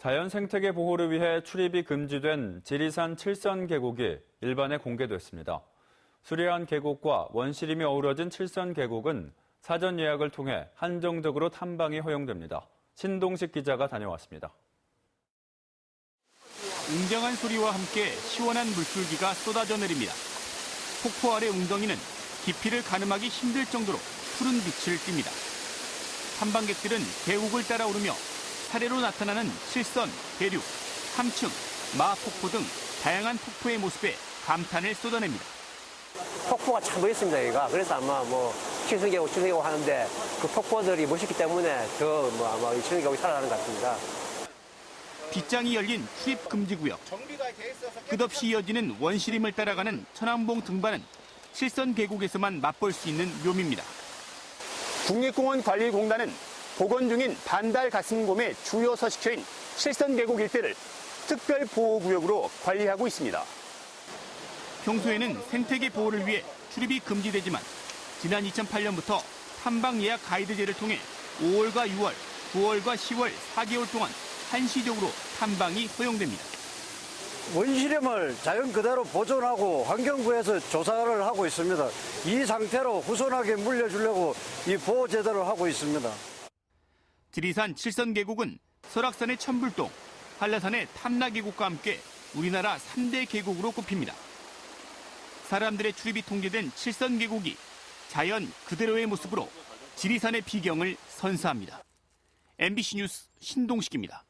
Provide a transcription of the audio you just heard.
자연 생태계 보호를 위해 출입이 금지된 지리산 칠선 계곡이 일반에 공개됐습니다. 수려한 계곡과 원시림이 어우러진 칠선 계곡은 사전 예약을 통해 한정적으로 탐방이 허용됩니다. 신동식 기자가 다녀왔습니다. 웅장한 소리와 함께 시원한 물줄기가 쏟아져 내립니다. 폭포 아래 웅덩이는 깊이를 가늠하기 힘들 정도로 푸른 빛을 띱니다. 탐방객들은 계곡을 따라 오르며 사례로 나타나는 실선, 대륙, 함층, 마 폭포 등 다양한 폭포의 모습에 감탄을 쏟아냅니다. 폭포가 참 멋있습니다, 여기가. 그래서 아마 뭐, 칠성계곡, 칠성계곡 하는데 그 폭포들이 멋있기 때문에 더 뭐 아마 이 칠성계곡이 살아나는 것 같습니다. 빗장이 열린 출입 금지 구역. 끝없이 이어지는 원시림을 따라가는 천왕봉 등반은 실선 계곡에서만 맛볼 수 있는 묘미입니다. 국립공원관리공단은 복원 중인 반달 가슴곰의 주요 서식처인 실선 계곡 일대를 특별 보호구역으로 관리하고 있습니다. 평소에는 생태계 보호를 위해 출입이 금지되지만 지난 2008년부터 탐방 예약 가이드제를 통해 5월과 6월, 9월과 10월 4개월 동안 한시적으로 탐방이 허용됩니다. 원시림을 자연 그대로 보존하고 환경부에서 조사를 하고 있습니다. 이 상태로 후손하게 물려주려고 이 보호 제도를 하고 있습니다. 지리산 칠선 계곡은 설악산의 천불동, 한라산의 탐라 계곡과 함께 우리나라 3대 계곡으로 꼽힙니다. 사람들의 출입이 통제된 칠선 계곡이 자연 그대로의 모습으로 지리산의 비경을 선사합니다. MBC 뉴스 신동식입니다.